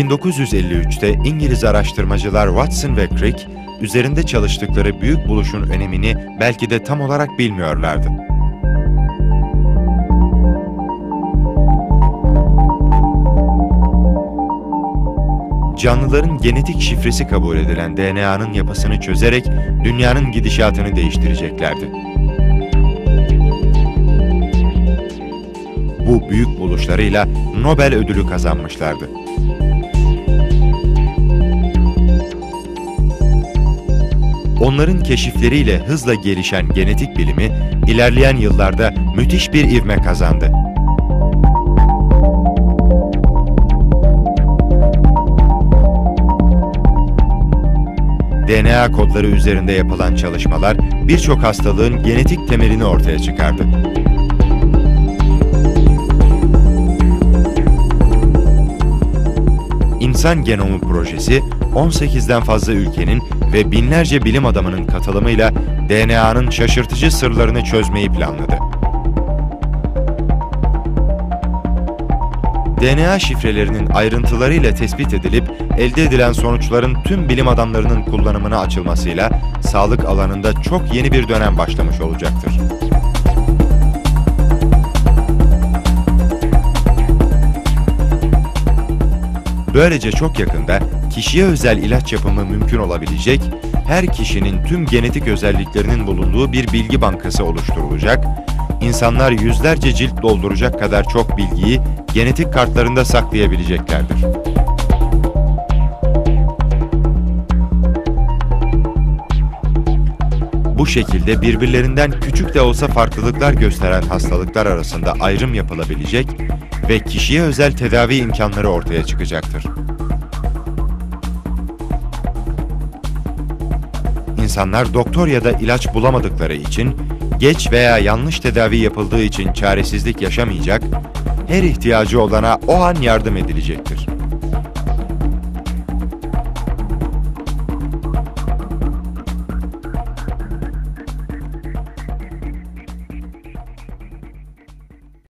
1953'te İngiliz araştırmacılar Watson ve Crick, üzerinde çalıştıkları büyük buluşun önemini belki de tam olarak bilmiyorlardı. Canlıların genetik şifresi kabul edilen DNA'nın yapısını çözerek dünyanın gidişatını değiştireceklerdi. Bu büyük buluşlarıyla Nobel ödülü kazanmışlardı. Onların keşifleriyle hızla gelişen genetik bilimi ilerleyen yıllarda müthiş bir ivme kazandı. DNA kodları üzerinde yapılan çalışmalar birçok hastalığın genetik temelini ortaya çıkardı. İnsan Genomu Projesi 18'den fazla ülkenin ve binlerce bilim adamının katılımıyla DNA'nın şaşırtıcı sırlarını çözmeyi planladı. DNA şifrelerinin ayrıntılarıyla tespit edilip elde edilen sonuçların tüm bilim adamlarının kullanımına açılmasıyla sağlık alanında çok yeni bir dönem başlamış olacaktır. Böylece çok yakında kişiye özel ilaç yapımı mümkün olabilecek, her kişinin tüm genetik özelliklerinin bulunduğu bir bilgi bankası oluşturulacak, insanlar yüzlerce cilt dolduracak kadar çok bilgiyi genetik kartlarında saklayabileceklerdir. Bu şekilde birbirlerinden küçük de olsa farklılıklar gösteren hastalıklar arasında ayrım yapılabilecek ve kişiye özel tedavi imkanları ortaya çıkacaktır. İnsanlar doktor ya da ilaç bulamadıkları için, geç veya yanlış tedavi yapıldığı için çaresizlik yaşamayacak, her ihtiyacı olana o an yardım edilecektir.